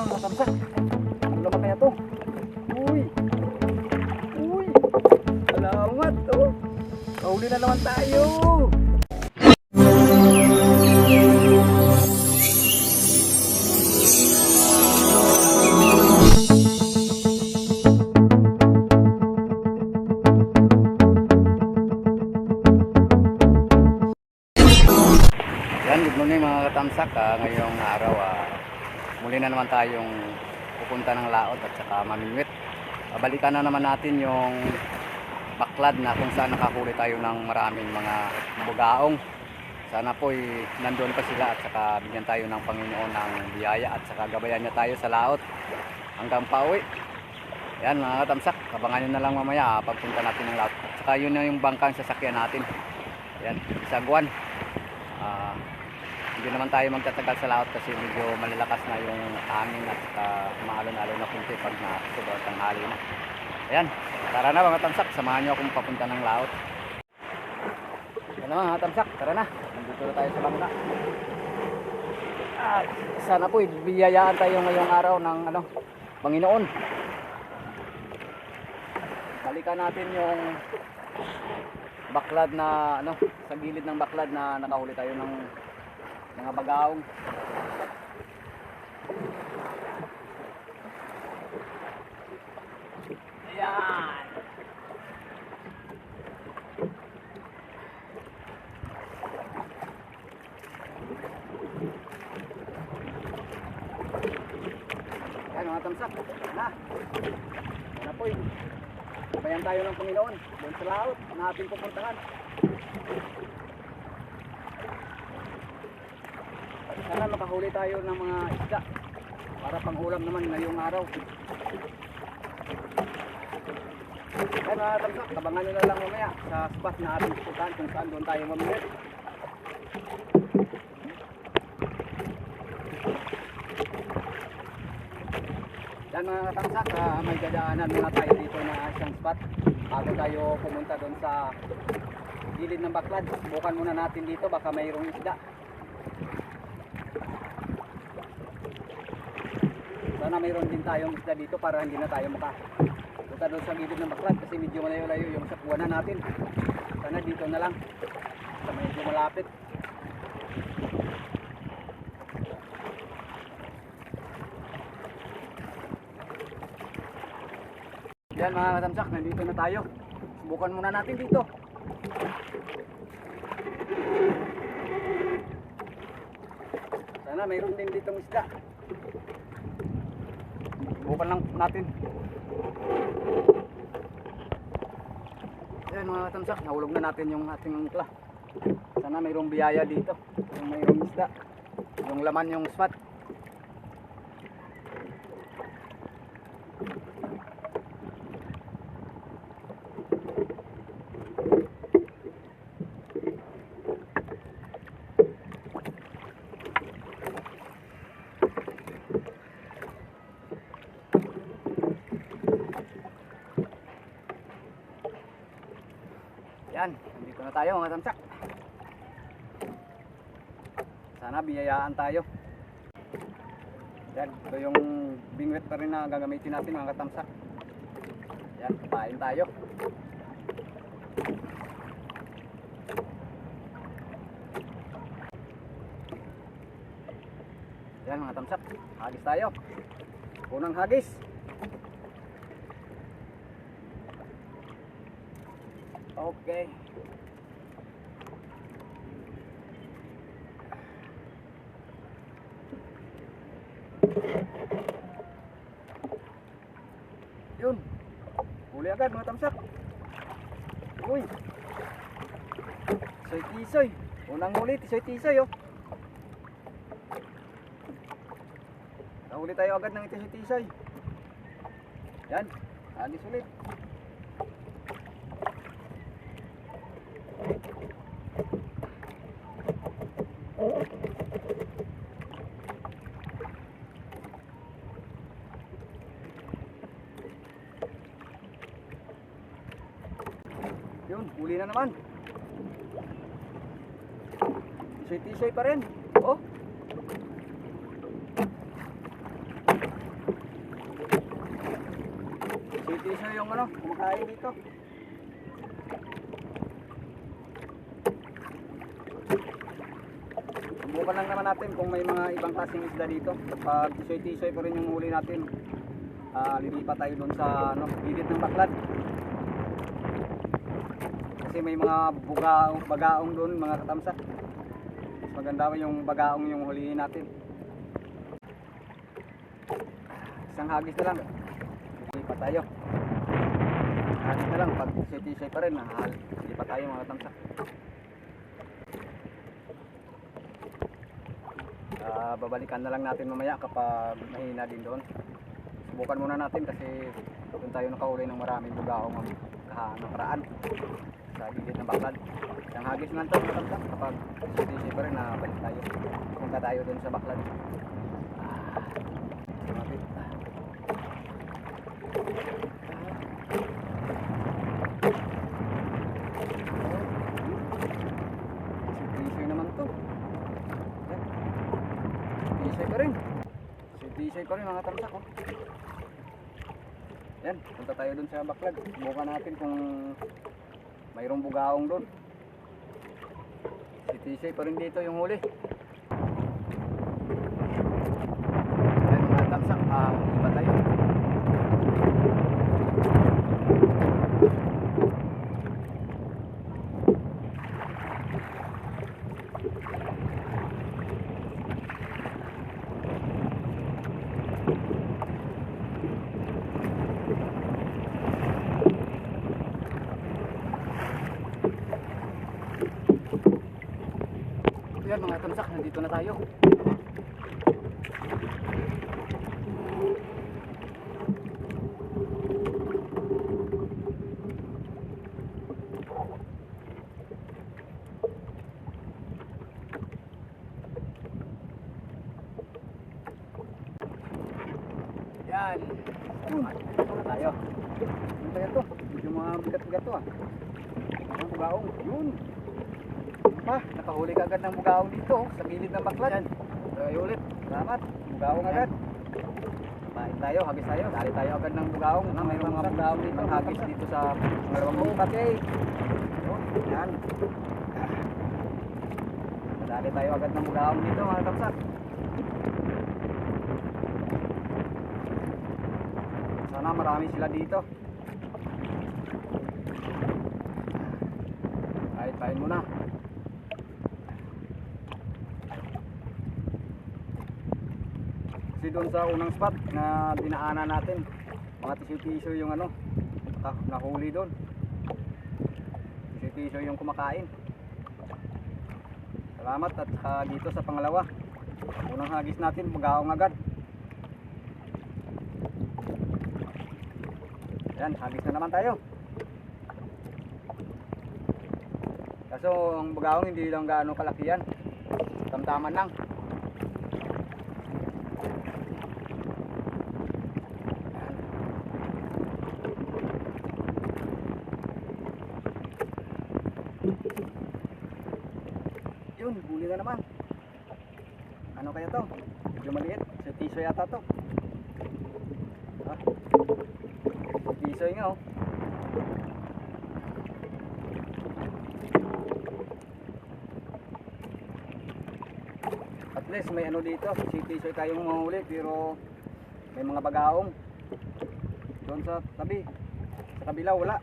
mga katamsak. Ano naman kaya to? Uy! Uy! Salamat oh! Kauli na naman tayo! Balikan na naman natin yung baklad na kung saan nakahuli tayo ng maraming mga bugaong. Sana po nandun pa sila at saka bigyan tayo ng Panginoon ng biyaya at saka gabayan niya tayo sa laot hanggang pauwi. Yan mga katamsak, abangan nyo na lang mamaya ah, pagpunta natin ng laot. At saka yun na yung bangkang sasakyan natin. Yan, Sagwan. Ah, hindi naman tayo magtatagal sa laot kasi medyo malalakas na yung hangin at saka maalon-alon na kunti pag na sobrang tanghali. Ayan, tara na mga tamsak, samahan nyo akong papunta ng laot. Ayan na mga tamsak, tara na. Nandito na tayo sa bangka. Ah, sana po biyayaan tayo ngayong araw ng ano, Panginoon. Balikan natin yung baklad na ano sa gilid ng baklad na nakahuli tayo ng mga bagaong Ayan. Ayan mga tamsak. Na. Ano po yun? Bayan tayo ng Panginoon. Doon sa laot na ating pupuntahan. Sana makahuli tayo ng mga isda para pang-ulam naman ngayong araw. Ay mga tamsak, tabangan nyo na lang mamaya sa spot na ating pupuntahan kung saan doon tayo mamimit. Yan mga katamsak, ah, may dadaanan muna tayo dito na isang spot bago tayo pumunta doon sa gilid ng baklad. Subukan muna natin dito, baka mayroong isda. Sana mayroon din tayong isda dito para hindi na tayo maka punta doon sa gilid ng baklad kasi medyo malayo-layo yung sakbuanan natin. Sana dito na lang. Sa medyo malapit. Yan mga katamsak, nandito na tayo. Subukan muna natin dito. Sana mayroon din ditong isda. Subukan lang natin. Yan mga katamsak, nahulog na natin yung ating angkla. Sana mayroong biyaya dito. Yung mayroong isda. Yung laman yung spot. Yan, dito na tayo mga tamsak. Sana biyayaan tayo. Yan, ito yung bingwit pa rin na gagamitin natin mga katamsak. Yan, kain tayo. Yan mga tamsak, hagis tayo. Unang hagis. Okay. Yun. Huli agad mga tamsak. Uy. Tisoy tisoy. Unang huli, tisoy tisoy oh. Nahuli tayo agad ng tisoy tisoy. Yan. Agis ulit. Husay pa rin. Oh. Siti siya yung ano, kumakain dito. Subukan lang naman natin kung may mga ibang klaseng isda dito. Pag tisoy-tisoy pa rin yung huli natin, uh, lilipat tayo doon sa ano, gilid ng baklad. Kasi may mga bugaong, bagaong doon, mga katamsa. Maganda yung bagaong yung huliin natin. Isang hagis na lang. Lipat tayo. Hagis na lang. Pag tisoy-tisoy pa rin. Lipat tayo mga katamsa. Ah, babalikan na lang natin mamaya kapag mahina din doon. Subukan muna natin kasi doon tayo nakahuli ng maraming bugaong ang kaha- nakaraan sa gilid ng baklad. Ang hagis nga ito, matanda. Kapag sisi pa rin, nabalik tayo. Punta tayo doon sa baklad. Ah, lumapit. Sisi naman to. Tisay pa rin. Tisay pa rin mga tamsak oh. Yan, punta tayo dun sa baklag. Subukan natin kung mayroong bugaong dun. Si Tisay pa rin dito yung huli. Yan mga tamsak, ah, iba tayo. Mga tamsak, nandito na tayo. Yan. Dito na tayo. Ano kaya to? Medyo mga bigat-bigat to ah. Ang bugaong. Yun. Pa, nakahuli ka agad ng bugaong dito oh, sa gilid ng baklan. Yan. Tayo ulit. Salamat. Bugaong agad. Kain tayo, hagis tayo. Dali tayo agad ng bugaong. Ano, may mga bugaong dito. Hagis dito sa pangalawang bukat eh. Yun. Yan. Dali tayo agad ng bugaong dito mga kapsat. Sana marami sila dito. Kahit tayo muna. Kasi doon sa unang spot na dinaanan natin, mga tissue-tissue yung ano, nahuli doon. Tissue-tissue yung kumakain. Salamat at ah, dito sa pangalawa. Unang hagis natin, magaong agad. Yan, hagis na naman tayo. Kaso ang bagaong hindi lang gaano kalaki yan. Tamtaman lang. Yun, huli na naman. Ano kaya to? Medyo maliit. Sa tiso yata to. Ha? Sa tiso nga oh. At least may ano dito, si tiso tayong mahuli pero may mga bagaong. Doon sa tabi. Sa kabila wala.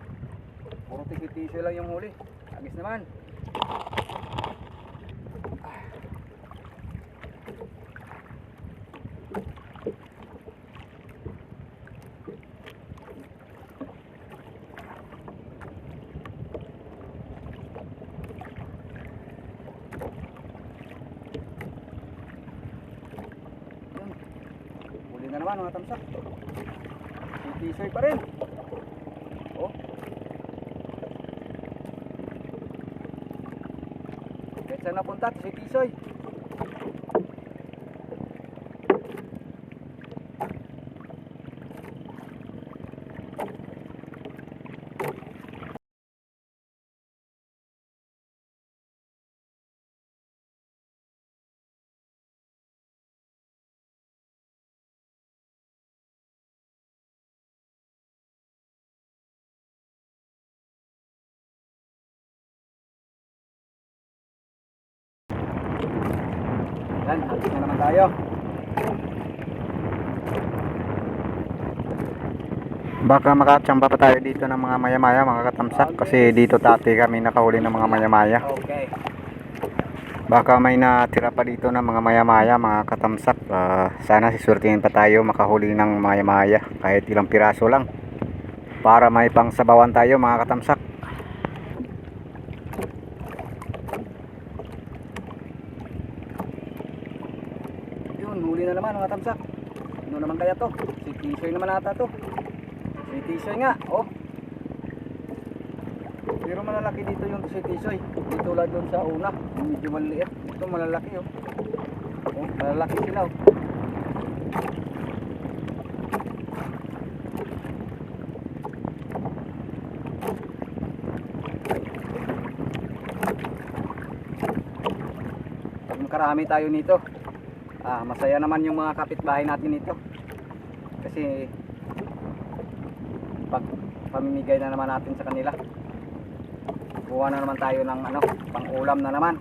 Puro tisi lang yung huli. Agis naman. Yun. Huli na naman mga tamsak. Titisoy pa rin. Oh. Kahit saan napunta, titisoy. Yan, halos na naman tayo. Baka makachamba pa tayo dito ng mga maya-maya, mga katamsak. Kasi dito dati kami nakahuli ng mga maya-maya. Okay. Baka may natira pa dito ng mga maya-maya, mga katamsak. Ah, sana sisurtihin pa tayo makahuli ng maya-maya. Kahit ilang piraso lang. Para may pangsabawan tayo, mga katamsak. Yun, huli na naman mga tamsak. Ano naman kaya to? Si Tisoy naman ata to. Si Tisoy nga, oh. Pero malalaki dito yung si Tisoy. Hindi tulad doon sa una. Medyo maliit. Ito malalaki oh. Oh, malalaki sila oh. Makarami tayo nito, ah, masaya naman yung mga kapitbahay natin nito. Kasi pag pamimigay na naman natin sa kanila. Kuha na naman tayo ng ano, pang-ulam na naman.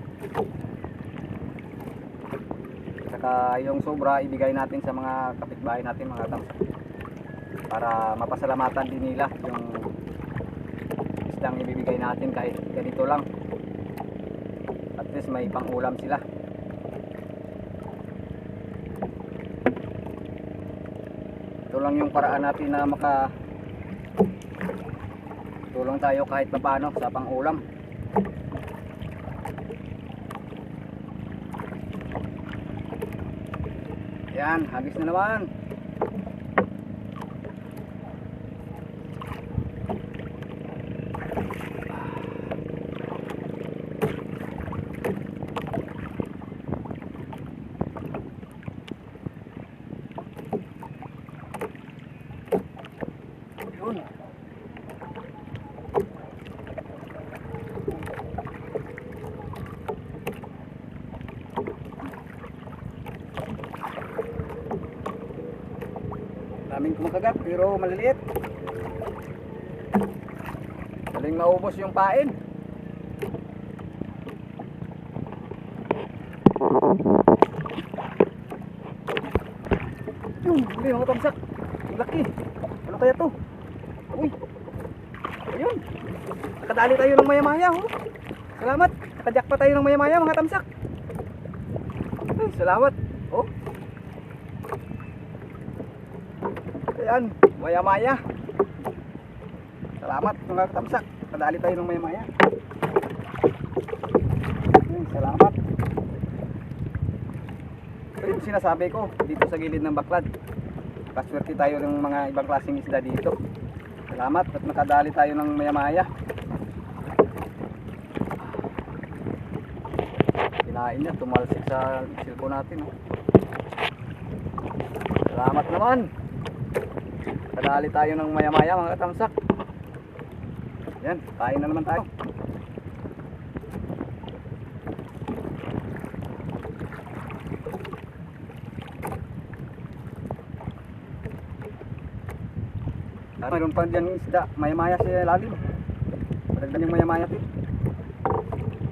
Saka yung sobra ibigay natin sa mga kapitbahay natin mga tams. Para mapasalamatan din nila yung isdang ibibigay natin kahit ganito lang. At least may pang-ulam sila. Ito lang yung paraan natin na maka tulong tayo kahit papaano sa pang-ulam. Yan, hagis na naman. Yun. Daming kumakagat pero maliliit. Galing maubos yung pain. Yung, huli mga tamsak. Laki. Ano kaya to? Uy. Ayun. Nakadali tayo ng maya-maya, oh. Salamat. Nakajak pa tayo ng maya-maya, mga tamsak. Salamat. Ayan, maya-maya. Salamat, mga tamsak. Nakadali tayo ng maya-maya. Ay, salamat. Ito yung sinasabi ko dito sa gilid ng baklad. Kaswerte tayo ng mga ibang klaseng isda dito. Salamat at nakadali tayo ng maya-maya. Kinain niya, tumalsik sa silpo natin. Oh. Salamat naman. Kadali tayo ng maya-maya mga katamsak. Yan, kain na naman tayo. Mayroon pa dyan isda, maya-maya sa lalim. Padagdan yung maya-maya.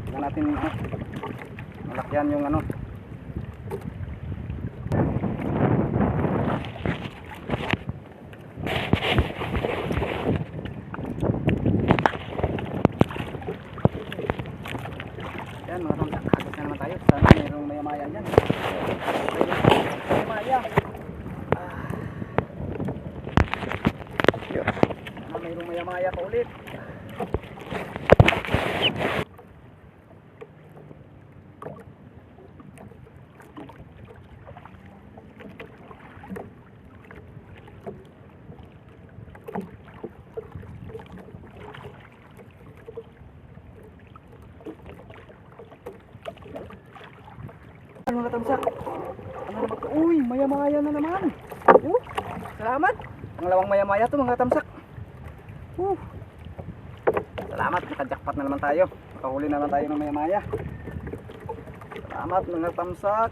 Tingnan natin ano, malakyan yung ano. Yan mga kamsak, agos na naman tayo. Sana mayroong maya-maya dyan. Maya-maya. Sana mayroong maya-maya pa ulit. Ano mga tamsak? Ano naman to? Uy, maya-maya na naman. Uh, salamat. Ang lawang maya-maya to mga tamsak. Uh. Salamat, nakajakpat na naman tayo. Nakahuli na naman tayo ng maya-maya. Salamat mga tamsak.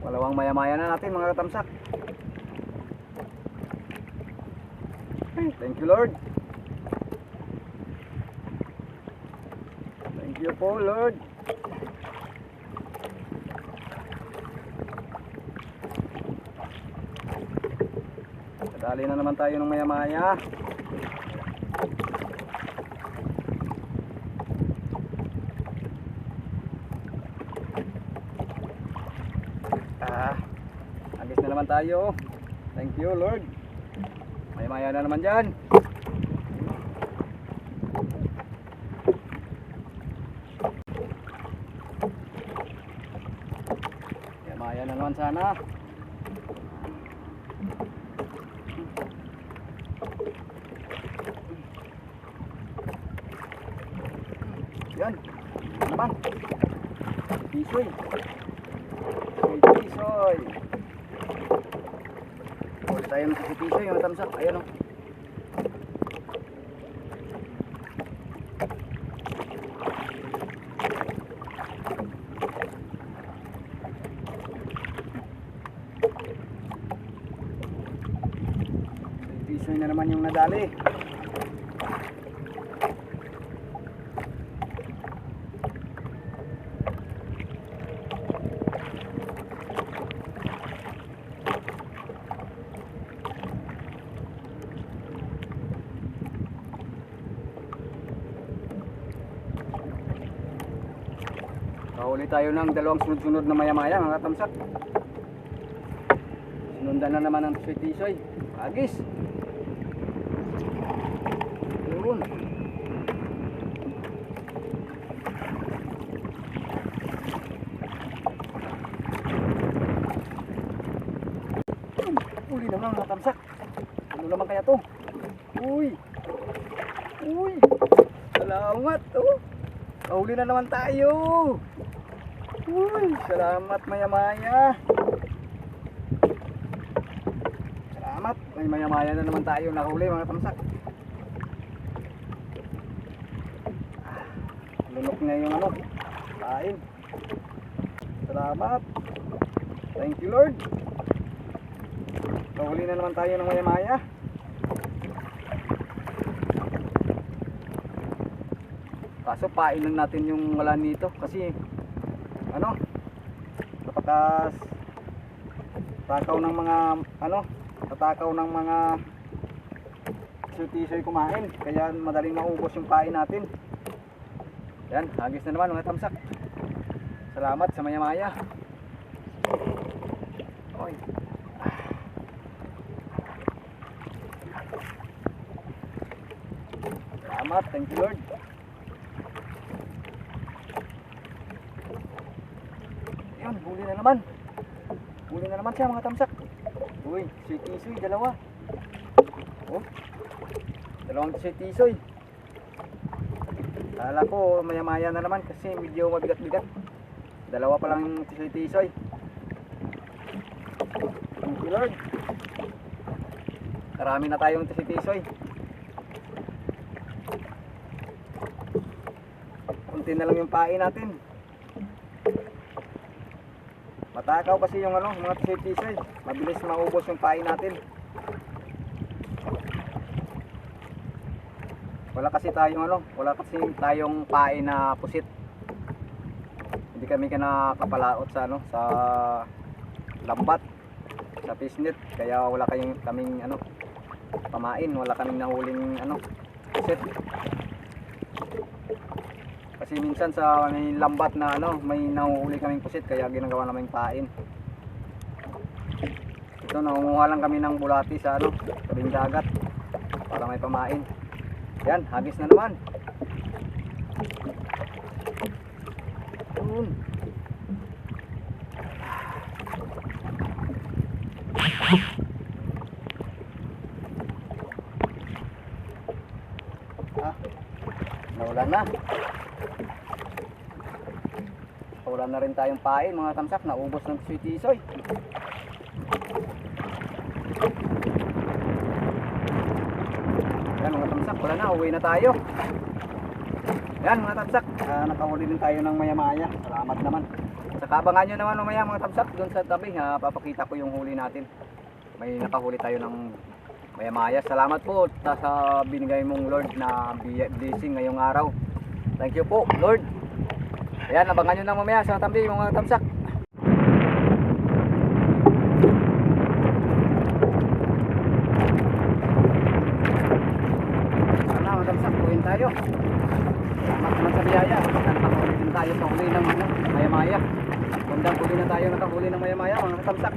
Walawang maya-maya na natin mga tamsak. Thank you Lord. Thank you po Lord. Dali na naman tayo ng maya-maya. Ah, agis na naman tayo. Thank you, Lord. Maya-maya na naman dyan. Maya-maya na naman sana. Yan. Ano naman? Tisoy. May tisoy. Ulit tayo ng tisoy. Yung tamsak. Ayan o. May tisoy nadali. Kahuli tayo ng dalawang sunod-sunod na maya-maya mga tamsak. Sinundan na naman ng sweet tisoy. Agis. Yun. Uli naman mga tamsak. Ano naman kaya to? Uy. Uy. Salamat. Oh. Kahuli na naman tayo. Uy, salamat maya-maya. Salamat. May maya-maya na naman tayo nahuli mga tamsak. Ah, Lunok na yung ano. Kain. Salamat. Thank you Lord. Nahuli na naman tayo ng maya-maya. Kaso painan natin yung wala nito kasi ano napakas takaw ng mga ano tatakaw ng mga sutisoy kumain kaya madaling maubos yung pain natin yan hagis na naman mga tamsak salamat sa maya maya oy salamat thank you lord Yun, huli na naman. Huli na naman siya mga tamsak. Uy, sweet isoy, dalawa. Oh, dalawang sweet isoy. Kala ko maya-maya na naman kasi medyo mabigat-bigat. Dalawa pa lang yung sweet isoy. Thank you Lord. Karami na tayong sweet isoy. Kunti na lang yung pain natin. Matakaw kasi yung ano, mga tisay-tisay. Mabilis maubos yung pain natin. Wala kasi tayong ano, wala kasi tayong pain na pusit. Hindi kami kana kapalaot sa ano, sa lambat, sa fishnet. Kaya wala kayong kaming ano, pamain, wala kaming nahuling ano, pusit. Kasi minsan sa may lambat na ano, may nahuhuli kaming pusit kaya ginagawa namin pain. Ito nangunguha lang kami ng bulati sa ano, tabing dagat para may pamain. Yan, hagis na naman. Yun. Ah, naulan na. Wala na rin tayong pain mga tamsak, naubos ng sweet isoy. Yan mga tamsak, wala na, uwi na tayo. Yan mga tamsak, ah, nakahuli din tayo ng maya-maya. Salamat naman. Sa kabangan nyo naman mamaya mga tamsak, doon sa tabi, ha, papakita ko yung huli natin. May nakahuli tayo ng maya-maya. Salamat po ta- sa binigay mong Lord na blessing ngayong araw. Thank you po, Lord. Ayan, abangan nyo na mamaya sa tambi mga tamsak. tayo. Salamat naman sa biyaya. Nakahuli din tayo sa huli ng ano, maya-maya. Bandang huli na tayo nakahuli ng katamsak.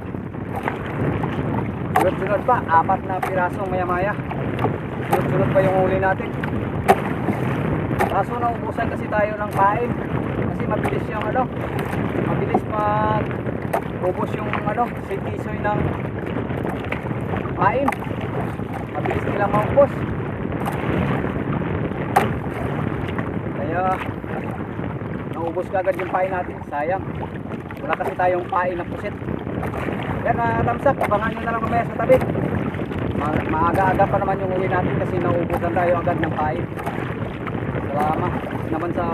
Sunod-sunod pa, apat na pirasong maya-maya. Sunod-sunod pa yung huli natin. Kaso naubusan kasi tayo ng pain. Kasi mabilis yung ano, mabilis mag ubos yung ano, sitisoy ng pain. Mabilis nilang maubos. Kaya naubos ka agad yung pain natin. Sayang. Wala kasi tayong pain na pusit. Yan mga tamsak, abangan nyo na lang mamaya sa tabi. Ma- Maaga-aga pa naman yung uwi natin kasi naubusan tayo agad ng pain. Salamat naman sa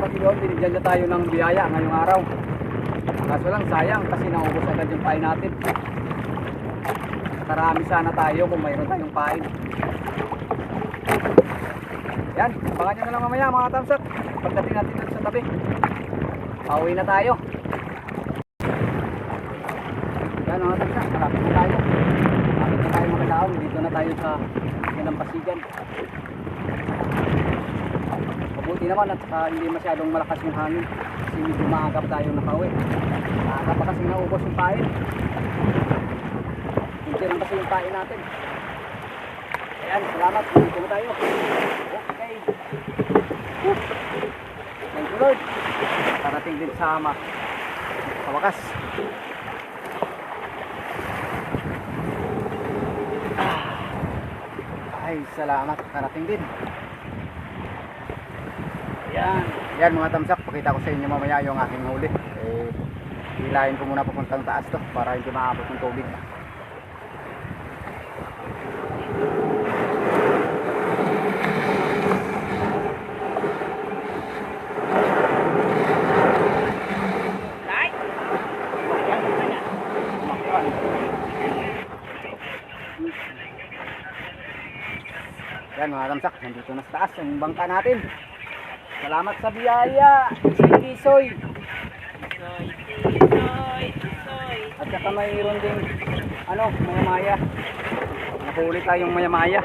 Panginoon, binigyan niya tayo ng biyaya ngayong araw. Kaso lang sayang kasi naubos agad yung pain natin. Karami sana tayo kung mayroon tayong pain. Yan, abangan nyo na lang mamaya mga tamsak. Pagdating natin sa tabi. Pauwi na tayo. Yan mga tamsak, malapit na tayo. Malapit na tayo mga daon. Dito sa Ganampasigan. Mabuti naman at saka hindi masyadong malakas yung hangin. Kasi medyo maagap tayo nakauwi. Maagap pa kasi naubos yung pain. Hindi lang kasi yung pain natin. Ayan, salamat. Dito na tayo. Okay. Woo. Thank you Lord. Parating din sa ama. Sa wakas. Ay, salamat. Karating din. Yan. Yan mga tamsak. Pakita ko sa inyo mamaya yung aking huli. Eh, hilahin ko muna papuntang taas to para hindi maabot ng tubig. Yan mga tamsak, nandito na sa taas yung bangka natin. Salamat sa biyaya, Sige Soy. At saka mayroon din, ano, maya-maya. Nakahuli tayong maya-maya.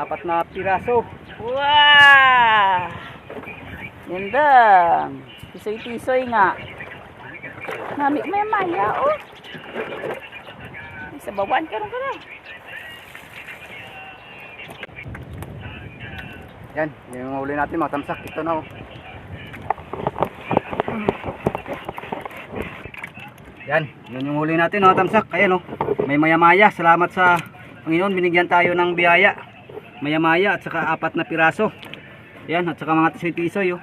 Apat na piraso. Wow! Ganda. Tisoy-tisoy nga. Nami, may maya, oh. Sa bawan ka rin ka na. Yan, yung huli natin mga tamsak. Ito na oh. Yan, yun yung huli natin mga tamsak. Ayan oh, may maya-maya. Salamat sa Panginoon, binigyan tayo ng biyaya. Maya-maya at saka apat na piraso. Yan, at saka mga tisoy-tisoy oh.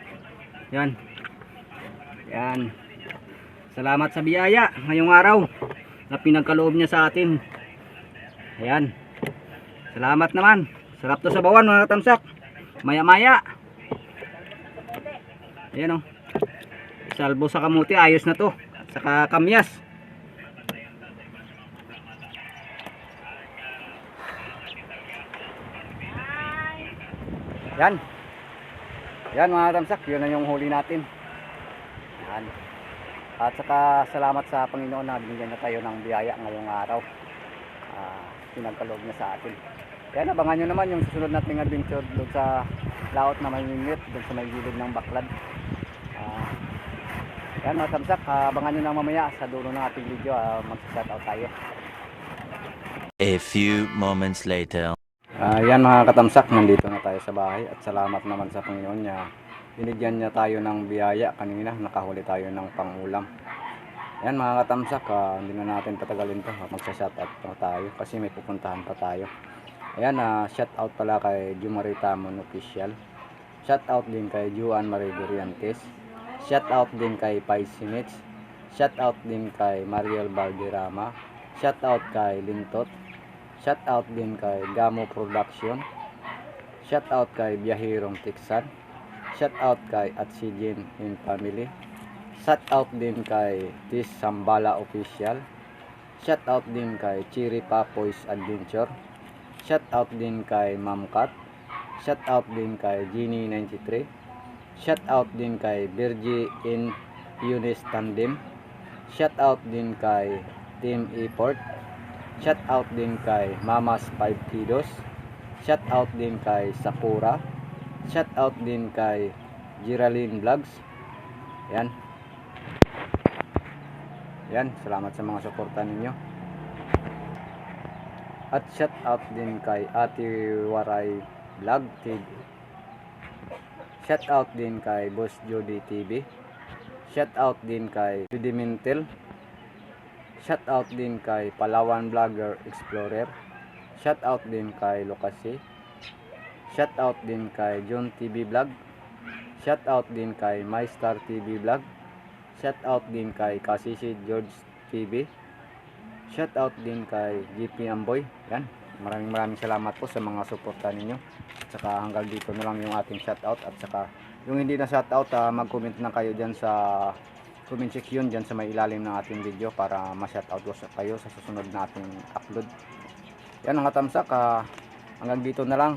Yan. Yan. Salamat sa biyaya ngayong araw na pinagkaloob niya sa atin. Ayan. Salamat naman. Sarap to sa bawan mga tamsak. Maya maya. Ayan o. Salbo sa kamuti. Ayos na to. Saka kamyas. Yan. Yan mga tamsak. Yun na yung huli natin. Yan. At saka salamat sa Panginoon na binigyan na tayo ng biyaya ngayong araw. Ah, pinagkaloob niya sa atin. Yan, abangan nyo naman yung susunod nating adventure doon sa laot na may mingit, doon sa may gilid ng baklad. Ah, yan mga tamsak, ah, abangan nyo na mamaya sa dulo ng ating video, uh, mag-shoutout tayo. A few moments later. Ah, yan mga katamsak, nandito na tayo sa bahay at salamat naman sa Panginoon niya. Binigyan niya tayo ng biyaya kanina, nakahuli tayo ng pangulam. Yan mga katamsak, ah, hindi na natin patagalin to. Magsa-shoutout pa tayo kasi may pupuntahan pa tayo. Ayan, ah, shoutout pala kay Jumari Tamon Official. Shoutout din kay Juan Marie Duriantes. Shoutout din kay Pai Sinits. Shoutout din kay Mariel Valderrama. Shoutout kay Lintot. Shoutout din kay Gamo Production. Shoutout kay Biyahirong Tiksan. Shoutout kay Atsijin in Family. Shoutout din kay Tis Sambala Official. Shoutout din kay Chiri Papoys Adventure. Shoutout din kay Ma'am Kat. Shoutout din kay Genie93. Shoutout din kay Virgie in Eunice Tandem. Shoutout din kay Team Effort. Shoutout din kay Mamas 5 Kilos. Shout out din kay Sakura. Shout out din kay Geraldine Vlogs. Yan. Yan, salamat sa mga suporta ninyo. At shout out din kay Ate Waray Vlog TV. Shout out din kay Boss Jody TV. Shout out din kay Judy. Shout out din kay Palawan Vlogger Explorer. Shout out din kay Lucasi. Shout out din kay John TV Vlog. Shout out din kay MyStar TV Vlog. Shout out din kay Kasisi George TV. Shout out din kay GP Amboy. Yan. Maraming maraming salamat po sa mga suporta ninyo. At saka hanggang dito na lang yung ating shout out at saka yung hindi na shout out mag-comment na kayo diyan sa comment section diyan sa may ilalim ng ating video para ma-shout out ko kayo sa susunod na ating upload. Yan mga tamsak, ah, hanggang dito na lang.